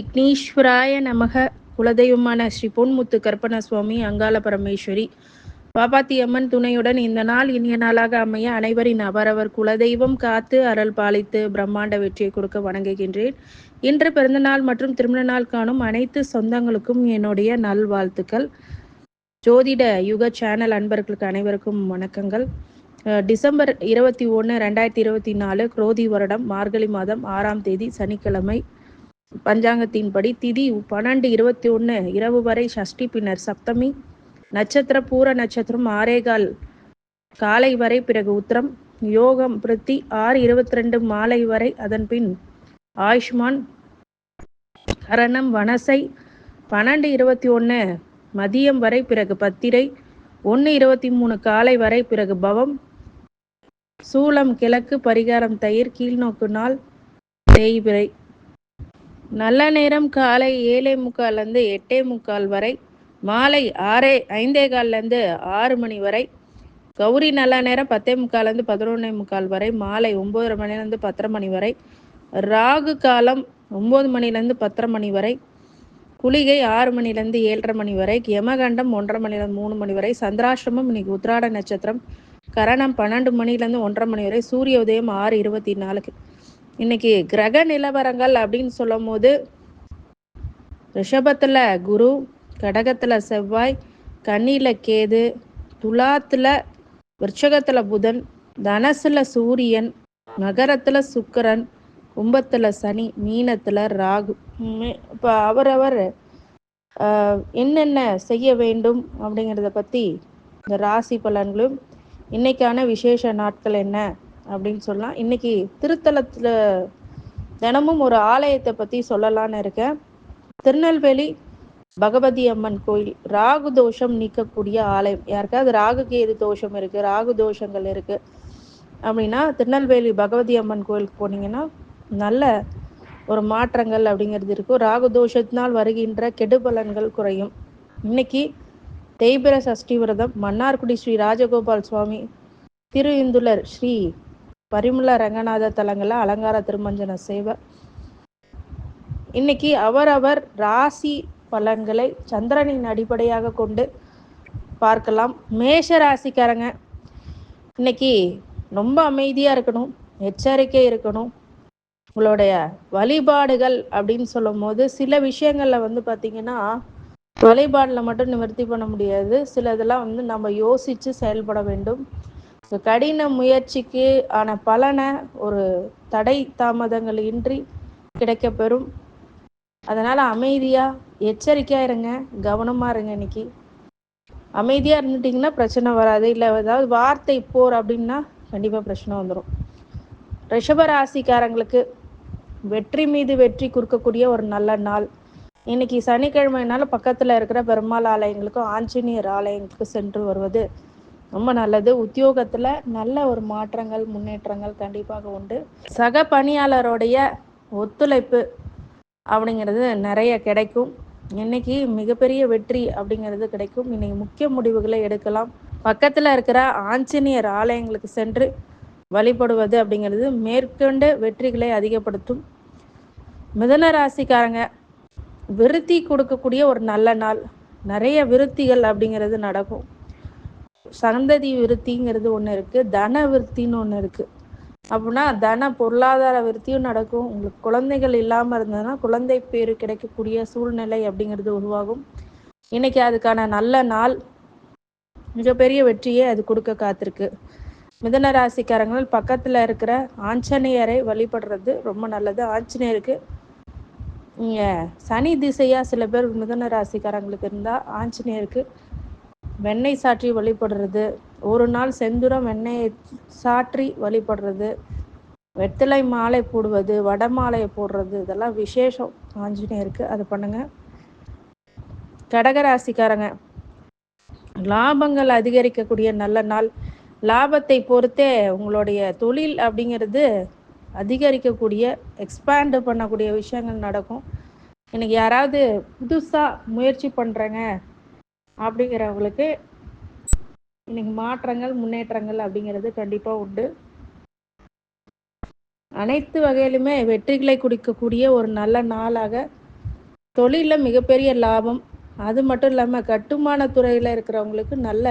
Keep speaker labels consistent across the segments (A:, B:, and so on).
A: விக்னேஸ்வராய நமக. குலதெய்வமான ஸ்ரீ பொன்முத்து கற்பன சுவாமி அங்காள பரமேஸ்வரி. பாப்பாத்தி அம்மன் துணையுடன் இந்த நாள் இனிய நாளாக அமைய அனைவரின் அவரவர் குலதெய்வம் காத்து அருள் பாலித்து பிரம்மாண்ட வெற்றியை கொடுக்க வணங்குகின்றேன். இன்று பிறந்தநாள் மற்றும் திருமண நாள் காணும் அனைத்து சொந்தங்களுக்கும் என்னுடைய நல்வாழ்த்துக்கள். ஜோதிட யுக சேனல் அன்பர்களுக்கு அனைவருக்கும் வணக்கங்கள். டிசம்பர் இருபத்தி ஒன்று ரெண்டாயிரத்தி இருபத்தி நாலு குரோதி வருடம் மார்கழி மாதம் ஆறாம் தேதி சனிக்கிழமை. பஞ்சாங்கத்தின்படி திதி பன்னெண்டு இருபத்தி ஒன்று இரவு வரை சஷ்டி பின்னர் சப்தமி. நட்சத்திர பூர நட்சத்திரம் ஆரேகால் காலை வரை பிறகு உத்திரம். யோகம் பிருத்தி ஆறு இருபத்தி ரெண்டு மாலை வரை அதன் பின் ஆயுஷ்மான். கரணம் வனசை. பன்னெண்டு இருபத்தி ஒன்று மதியம் வரை பிறகு பத்திரை. ஒன்று இருபத்தி மூணு காலை வரை பிறகு பவம். சூளம் கிழக்கு பரிகாரம் தயிர் கீழ்நோக்கு நாள். தேய்பிரை நல்ல நேரம் காலை ஏழே முக்கால்லேருந்து எட்டே முக்கால் வரை மாலை ஆறே ஐந்தே கால்லேருந்து ஆறு மணி வரை கௌரி நல்ல நேரம் பத்தே முக்கால்லேருந்து பதினொன்னே முக்கால் வரை மாலை ஒம்பதரை மணிலேருந்து பத்தரை மணி வரை ராகு காலம் ஒம்பது மணிலேருந்து பத்தரை மணி வரை குளிகை ஆறு மணிலேருந்து ஏழரை மணி வரை யமகண்டம் ஒன்றரை மணிலேருந்து மூணு மணி வரை சந்திராசிரமம் இன்னைக்கு உத்ராட நட்சத்திரம் கரணம் பன்னெண்டு மணிலேருந்து ஒன்றரை மணி வரை சூரிய உதயம் ஆறு இருபத்தி நாலுக்கு. இன்னைக்கு கிரக நிலவரங்கள் அப்படின்னு சொல்லும் போது ரிஷபத்தில் குரு கடகத்தில் செவ்வாய் கண்ணியில் கேது துலாத்தில் விருச்சகத்தில் புதன் தனசில் சூரியன் நகரத்தில் சுக்கரன் கும்பத்தில் சனி மீனத்தில் ராகு. இப்போ அவரவர் என்னென்ன செய்ய வேண்டும் அப்படிங்கிறத பற்றி இந்த ராசி பலன்களும் இன்னைக்கான விசேஷ நாட்கள் என்ன? அப்படின்னு சொல்லலாம். இன்னைக்கு திருத்தலத்தில் தினமும் ஒரு ஆலயத்தை பற்றி சொல்லலான்னு இருக்கேன். திருநெல்வேலி பகவதி அம்மன் கோயில் ராகு தோஷம் நீக்கக்கூடிய ஆலயம். யாருக்காவது ராகு கேது தோஷம் இருக்குது ராகு தோஷங்கள் இருக்குது அப்படின்னா திருநெல்வேலி பகவதி அம்மன் கோயிலுக்கு போனீங்கன்னா நல்ல ஒரு மாற்றங்கள் அப்படிங்கிறது இருக்கும். ராகு தோஷத்தினால் வருகின்ற கெடுபலன்கள் குறையும். இன்னைக்கு தேய்பிர சஷ்டி விரதம் மன்னார்குடி ஸ்ரீ ராஜகோபால் சுவாமி திரு இந்துலர் ஸ்ரீ பரிமள ரங்கநாத தலங்களை அலங்கார திருமஞ்சன செய்வர் இன்னைக்கு அவரவர் ராசி பலன்களை சந்திரனின் அடிப்படையாக கொண்டு பார்க்கலாம். மேஷ ராசிக்காரங்க இன்னைக்கு ரொம்ப அமைதியாக இருக்கணும் எச்சரிக்கை இருக்கணும். உங்களுடைய வழிபாடுகள் அப்படின்னு சொல்லும் போது சில விஷயங்களில் வந்து பார்த்திங்கன்னா வழிபாடில் மட்டும் நிவர்த்தி பண்ண முடியாது. சில இதெல்லாம் வந்து நம்ம யோசித்து செயல்பட வேண்டும். கடின முயற்சிக்கு ஆன பலனை ஒரு தடை தாமதங்கள் இன்றி கிடைக்கப்பெறும் அதனால் அமைதியாக எச்சரிக்கையாக இருங்க கவனமாக இருங்க இன்னைக்கு. அமைதியாக இருந்துட்டிங்கன்னா பிரச்சனை வராது. இல்லை ஏதாவது வார்த்தை போர் அப்படின்னா கண்டிப்பாக பிரச்சனை வந்துடும் ரிஷபராசிக்காரங்களுக்கு வெற்றி மீது வெற்றி கொடுக்கக்கூடிய ஒரு நல்ல நாள். இன்னைக்கு சனிக்கிழமைனால பக்கத்தில் இருக்கிற பெருமாள் ஆலயங்களுக்கும் ஆஞ்சநேயர் ஆலயங்களுக்கு சென்று வருவது ரொம்ப நல்லது. உத்தியோகத்தில் நல்ல ஒரு மாற்றங்கள் முன்னேற்றங்கள் கண்டிப்பாக உண்டு. சக பணியாளருடைய ஒத்துழைப்பு அப்படிங்கிறது நிறைய கிடைக்கும். இன்னைக்கு மிகப்பெரிய வெற்றி அப்படிங்கிறது கிடைக்கும். இன்னைக்கு முக்கிய முடிவுகளை எடுக்கலாம். பக்கத்தில் இருக்கிற ஆஞ்சநேயர் ஆலயங்களுக்கு சென்று வழிபடுவது அப்படிங்கிறது மேற்கொண்டு வெற்றிகளை அதிகப்படுத்தும். மிதன ராசிக்காரங்க விருத்தி கொடுக்கக்கூடிய ஒரு நல்ல நாள். நிறைய விருத்திகள் அப்படிங்கிறது நடக்கும். சந்ததி விருத்திங்கிறது ஒன்று இருக்குது தன விருத்தின்னு ஒன்று இருக்குது அப்படின்னா தன பொருளாதார விருத்தியும் நடக்கும். உங்களுக்கு குழந்தைகள் இல்லாமல் இருந்ததுன்னா குழந்தை பேர் கிடைக்கக்கூடிய சூழ்நிலை அப்படிங்கிறது உருவாகும். இன்னைக்கு அதுக்கான நல்ல நாள் மிகப்பெரிய வெற்றியை அது கொடுக்க காத்திருக்கு. மிதன ராசிக்காரங்கள் பக்கத்தில் இருக்கிற ஆஞ்சநேயரை வழிபடுறது ரொம்ப நல்லது. ஆஞ்சநேயருக்கு இங்கே சனி திசையாக சில பேர் மிதன ராசிக்காரங்களுக்கு இருந்தால் ஆஞ்சநேயருக்கு வெண்ணெய் சாற்றி வழிபடுறது. ஒரு நாள் செந்துரம் வெண்ணெயை சாற்றி வழிபடுறது. வெத்தலை மாலை போடுவது வட மாலையை போடுறது இதெல்லாம் விசேஷம். ஆஞ்சநேயருக்கு அது பண்ணுங்க. கடகராசிக்காரங்க லாபங்கள் அதிகரிக்கக்கூடிய நல்ல நாள். லாபத்தை பொறுத்தே உங்களுடைய தொழில் அப்படிங்கிறது அதிகரிக்கக்கூடிய எக்ஸ்பேண்டு பண்ணக்கூடிய விஷயங்கள் நடக்கும். இன்னைக்கு யாராவது புதுசாக முயற்சி பண்ணுறேங்க அப்படிங்கிறவங்களுக்கு இன்னைக்கு மாற்றங்கள் முன்னேற்றங்கள் அப்படிங்கிறது கண்டிப்பாக உண்டு. அனைத்து வகையிலுமே வெற்றிகளை குடிக்கக்கூடிய ஒரு நல்ல நாளாக தொழிலில் மிகப்பெரிய லாபம். அது மட்டும் இல்லாமல் கட்டுமான துறையில் இருக்கிறவங்களுக்கு நல்ல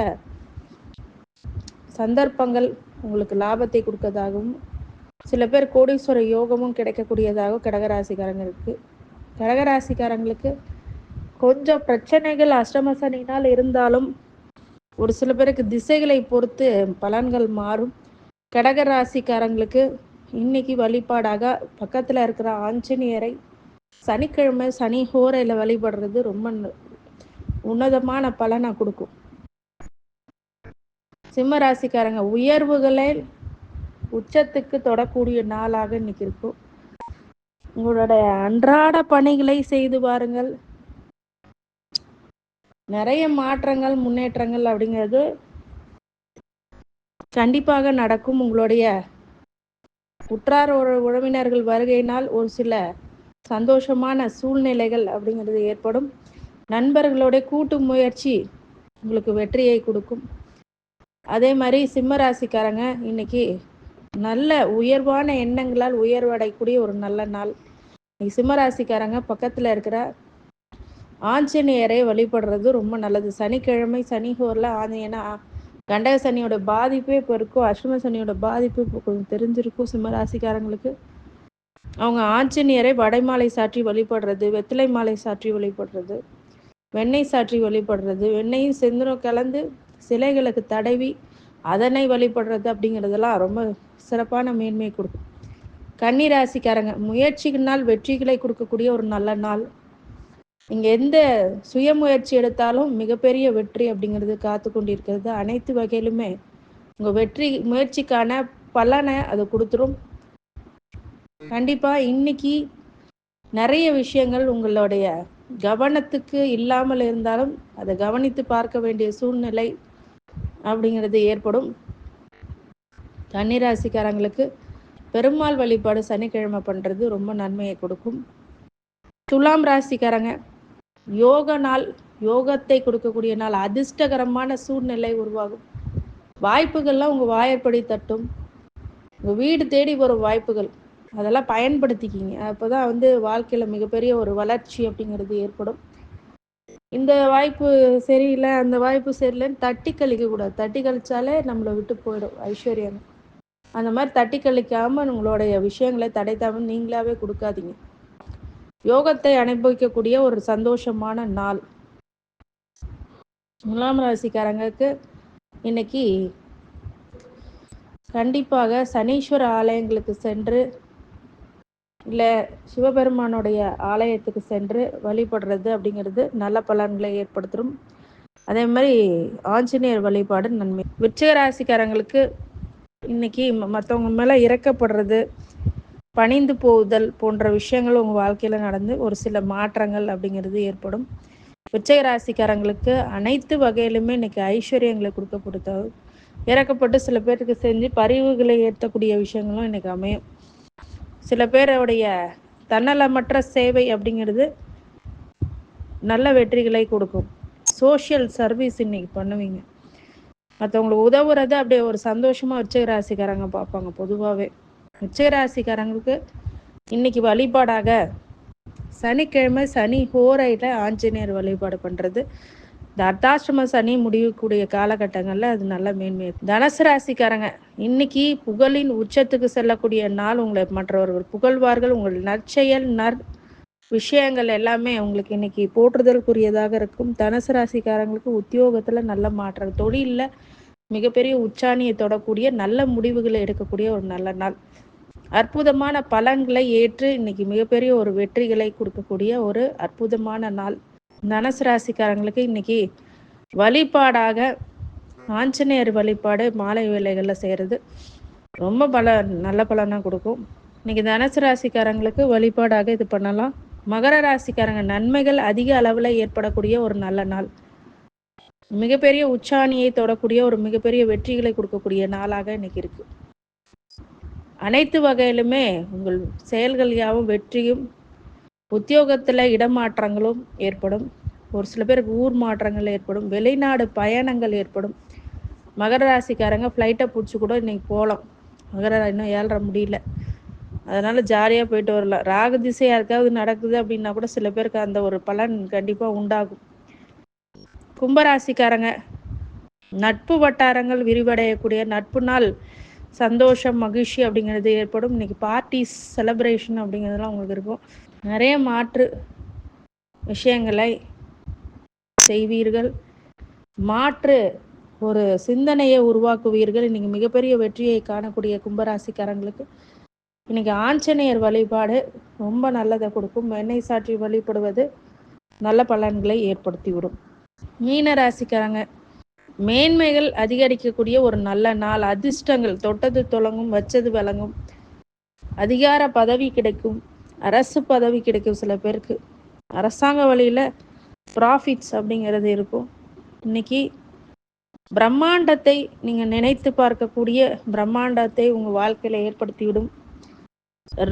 A: சந்தர்ப்பங்கள் உங்களுக்கு லாபத்தை கொடுக்கதாகவும் சில பேர் கோடீஸ்வர யோகமும் கிடைக்கக்கூடியதாகவும் கடகராசிக்காரங்களுக்கு கடகராசிக்காரங்களுக்கு கொஞ்சம் பிரச்சனைகள் அஷ்டம சனினால் இருந்தாலும் ஒரு சில பேருக்கு திசைகளை பொறுத்து பலன்கள் மாறும். கடகராசிக்காரங்களுக்கு இன்னைக்கு வழிபாடாக பக்கத்தில் இருக்கிற ஆஞ்சநேயரை சனிக்கிழமை சனி ஹோரையில் வழிபடுறது ரொம்ப உன்னதமான பலனை கொடுக்கும். சிம்ம ராசிக்காரங்க உயர்வுகளை உச்சத்துக்கு தொடக்கூடிய நாளாக இன்னைக்கு இருக்கும். உங்களுடைய அன்றாட பணிகளை செய்து பாருங்கள். நிறைய மாற்றங்கள் முன்னேற்றங்கள் அப்படிங்கிறது கண்டிப்பாக நடக்கும். உங்களுடைய உற்றார் உறவினர்கள் வருகையினால் ஒரு சில சந்தோஷமான சூழ்நிலைகள் அப்படிங்கிறது ஏற்படும். நண்பர்களுடைய கூட்டு முயற்சி உங்களுக்கு வெற்றியை கொடுக்கும். அதே மாதிரி சிம்மராசிக்காரங்க இன்னைக்கு நல்ல உயர்வான எண்ணங்களால் உயர்வடையக்கூடிய ஒரு நல்ல நாள். சிம்மராசிக்காரங்க பக்கத்தில் இருக்கிற ஆஞ்சநேயரை வழிபடுறது ரொம்ப நல்லது. சனிக்கிழமை சனிஹோரில் ஆஞ்சநேயனா கண்டக சனியோட பாதிப்பே இப்போ இருக்கும். அஷ்டம சனியோட பாதிப்பு இப்போ கொஞ்சம் தெரிஞ்சிருக்கும் சிம்மராசிக்காரங்களுக்கு. அவங்க ஆஞ்சநேயரை வடைமாலை சாற்றி வழிபடுறது வெத்திலை மாலை சாற்றி வழிபடுறது வெண்ணெய் சாற்றி வழிபடுறது வெண்ணெயும் செந்தரம் கலந்து சிலைகளுக்கு தடவி அதனை வழிபடுறது அப்படிங்கிறதெல்லாம் ரொம்ப சிறப்பான மேன்மையை கொடுக்கும். கன்னிராசிக்காரங்க முயற்சியினால் வெற்றிகளை கொடுக்கக்கூடிய ஒரு நல்ல நாள். நீங்கள் எந்த சுய முயற்சி எடுத்தாலும் மிகப்பெரிய வெற்றி அப்படிங்கிறது காத்து கொண்டிருக்கிறது. அனைத்து வகையிலுமே உங்கள் வெற்றி முயற்சிக்கான பலனை அது கொடுத்துரும். கண்டிப்பாக இன்னைக்கு நிறைய விஷயங்கள் உங்களுடைய கவனத்துக்கு இல்லாமல் இருந்தாலும் அதை கவனித்து பார்க்க வேண்டிய சூழ்நிலை அப்படிங்கிறது ஏற்படும். கன்னிராசிக்காரங்களுக்கு பெருமாள் வழிபாடு சனிக்கிழமை பண்ணுறது ரொம்ப நன்மையை கொடுக்கும். துலாம் ராசிக்காரங்க யோக நாள் யோகத்தை கொடுக்கக்கூடிய நாள் அதிர்ஷ்டகரமான சூழ்நிலை உருவாகும். வாய்ப்புகள்லாம் உங்கள் வாயற்படி தட்டும். உங்கள் வீடு தேடி வரும் வாய்ப்புகள். அதெல்லாம் பயன்படுத்திக்கிங்க. அப்போ தான் வந்து வாழ்க்கையில் மிகப்பெரிய ஒரு வளர்ச்சி அப்படிங்கிறது ஏற்படும். இந்த வாய்ப்பு சரியில்லை அந்த வாய்ப்பு சரியில்லைன்னு தட்டி கழிக்கக்கூடாது தட்டி கழிச்சாலே நம்மளை விட்டு போயிடும் ஐஸ்வர்யம் அந்த மாதிரி தட்டி கழிக்காமல் உங்களுடைய விஷயங்களை தடைத்தாமல் நீங்களாவே கொடுக்காதீங்க. யோகத்தை அனுபவிக்கக்கூடிய ஒரு சந்தோஷமான நாள். முலாம் ராசிக்காரங்களுக்கு இன்னைக்கு கண்டிப்பாக சனீஸ்வர ஆலயங்களுக்கு சென்று இல்லை சிவபெருமானுடைய ஆலயத்துக்கு சென்று வழிபடுறது அப்படிங்கிறது நல்ல பலன்களை ஏற்படுத்தும். அதே மாதிரி ஆஞ்சநேயர் வழிபாடு நன்மை. விருச்சிக ராசிக்காரங்களுக்கு இன்னைக்கு மற்றவங்க மேலே இறக்கப்படுறது பணிந்து போகுதல் போன்ற விஷயங்கள் உங்கள் வாழ்க்கையில் நடந்து ஒரு சில மாற்றங்கள் அப்படிங்கிறது ஏற்படும். விச்சய ராசிக்காரங்களுக்கு அனைத்து வகையிலுமே இன்னைக்கு ஐஸ்வர்யங்களை கொடுக்க கொடுத்த இறக்கப்பட்டு சில பேருக்கு செஞ்சு பரிவுகளை ஏற்றக்கூடிய விஷயங்களும் இன்றைக்கி அமையும். சில பேருடைய தன்னலமற்ற சேவை அப்படிங்கிறது நல்ல வெற்றிகளை கொடுக்கும். சோஷியல் சர்வீஸ் இன்னைக்கு பண்ணுவீங்க. மற்றவங்களுக்கு உதவுறது அப்படியே ஒரு சந்தோஷமாக உச்சக ராசிக்காரங்க பார்ப்பாங்க பொதுவாகவே உச்சராசிக்காரங்களுக்கு இன்னைக்கு வழிபாடாக சனிக்கிழமை சனி ஹோரையில் ஆஞ்சநேயர் வழிபாடு பண்ணுறது இந்த அர்த்தாசிரம சனி முடியக்கூடிய காலகட்டங்களில் அது நல்ல மேன்மை. தனுசு ராசிக்காரங்க இன்னைக்கு புகழின் உச்சத்துக்கு செல்லக்கூடிய நாள் உங்களை மற்றவர்கள் புகழ்வார்கள். உங்கள் நற்செயல் நற் விஷயங்கள் எல்லாமே உங்களுக்கு இன்னைக்கு போற்றுதலுக்குரியதாக இருக்கும். தனுசு ராசிக்காரங்களுக்கு உத்தியோகத்தில் நல்ல மாற்றம். தொழிலில் மிகப்பெரிய உச்சாணியை தொடக்கூடிய நல்ல முடிவுகளை எடுக்கக்கூடிய ஒரு நல்ல நாள். அற்புதமான பலன்களை ஏற்று இன்னைக்கு மிகப்பெரிய ஒரு வெற்றிகளை கொடுக்கக்கூடிய ஒரு அற்புதமான நாள். தனுசு ராசிக்காரங்களுக்கு இன்னைக்கு வழிபாடாக ஆஞ்சநேயர் வழிபாடு மாலை வேலைகளில் செய்கிறது ரொம்ப பல நல்ல பலனாக கொடுக்கும். இன்னைக்கு தனுசு ராசிக்காரங்களுக்கு வழிபாடாக இது பண்ணலாம். மகர ராசிக்காரங்க நன்மைகள் அதிக அளவில் ஏற்படக்கூடிய ஒரு நல்ல நாள். மிகப்பெரிய உச்சாணியை தொடக்கூடிய ஒரு மிகப்பெரிய வெற்றிகளை கொடுக்கக்கூடிய நாளாக இன்னைக்கு இருக்குது அனைத்து வகையிலுமே உங்கள் செயல்கள் யாவும் வெற்றியும் உத்தியோகத்தில் இடமாற்றங்களும் ஏற்படும். ஒரு சில பேருக்கு ஊர் மாற்றங்கள் ஏற்படும் வெளிநாடு பயணங்கள் ஏற்படும். மகர ராசிக்காரங்க ஃப்ளைட்டை பிடிச்சி கூட இன்னைக்கு போகலாம். மகர இன்னும் ஏழற முடியல. அதனால் ஜாலியாக போயிட்டு வரலாம். ராகு திசை யாருக்காவது நடக்குது அப்படின்னா கூட சில பேருக்கு அந்த ஒரு பலன் கண்டிப்பாக உண்டாகும். கும்பராசிக்காரங்க நட்பு வட்டாரங்கள் விரிவடையக்கூடிய நட்பு நாள். சந்தோஷம் மகிழ்ச்சி அப்படிங்கிறது ஏற்படும். இன்னைக்கு பார்ட்டிஸ் செலப்ரேஷன் அப்படிங்கிறதுலாம் உங்களுக்கு இருக்கும். நிறைய மாற்று விஷயங்களை செய்வீர்கள். மாற்று ஒரு சிந்தனையை உருவாக்குவீர்கள். இன்னைக்கு மிகப்பெரிய வெற்றியை காணக்கூடிய கும்பராசிக்காரங்களுக்கு இன்னைக்கு ஆஞ்சநேயர் வழிபாடு ரொம்ப நல்லதை கொடுக்கும். எண்ணெய் சாற்றி வழிபடுவது நல்ல பலன்களை ஏற்படுத்தி விடும் மீன ராசிக்காரங்க மேன்மைகள் அதிகரிக்கக்கூடிய ஒரு நல்ல நாள். அதிர்ஷ்டங்கள். தொட்டது தொடங்கும் வச்சது விளங்கும். அதிகார பதவி கிடைக்கும். அரசு பதவி கிடைக்கும் சில பேருக்கு. அரசாங்க வழியில் ப்ராஃபிட்ஸ் அப்படிங்கிறது இருக்கும். இன்னைக்கு பிரம்மாண்டத்தை நீங்கள் நினைத்து பார்க்கக்கூடிய பிரம்மாண்டத்தை உங்கள் வாழ்க்கையில் ஏற்படுத்திவிடும்.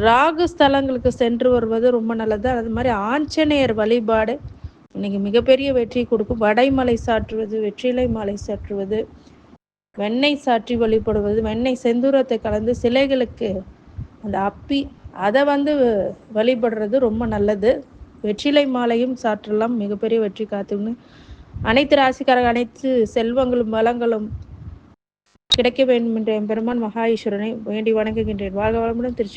A: ராகு ஸ்தலங்களுக்கு சென்று வருவது ரொம்ப நல்லது. அது மாதிரி ஆஞ்சநேயர் வழிபாடு இன்னைக்கு மிகப்பெரிய வெற்றி கொடுக்கும். வடைமலை சாற்றுவது வெற்றிலை மலை சாற்றுவது வெண்ணெய் சாற்றி வழிபடுவது வெண்ணெய் செந்தூரத்தை கலந்து சிலைகளுக்கு அந்த அப்பி அதை வந்து வழிபடுறது ரொம்ப நல்லது. வெற்றிலை மாலையும் சாற்றலாம். மிகப்பெரிய வெற்றி காத்துன்னு அனைத்து ராசிக்காரர்கள் அனைத்து செல்வங்களும் வளங்களும் கிடைக்க வேண்டும் என்ற எம்பெருமான் மகா ஈஸ்வரனை வேண்டி வணங்குகின்றேன். வாழ்க வளமுடன் திருச்சி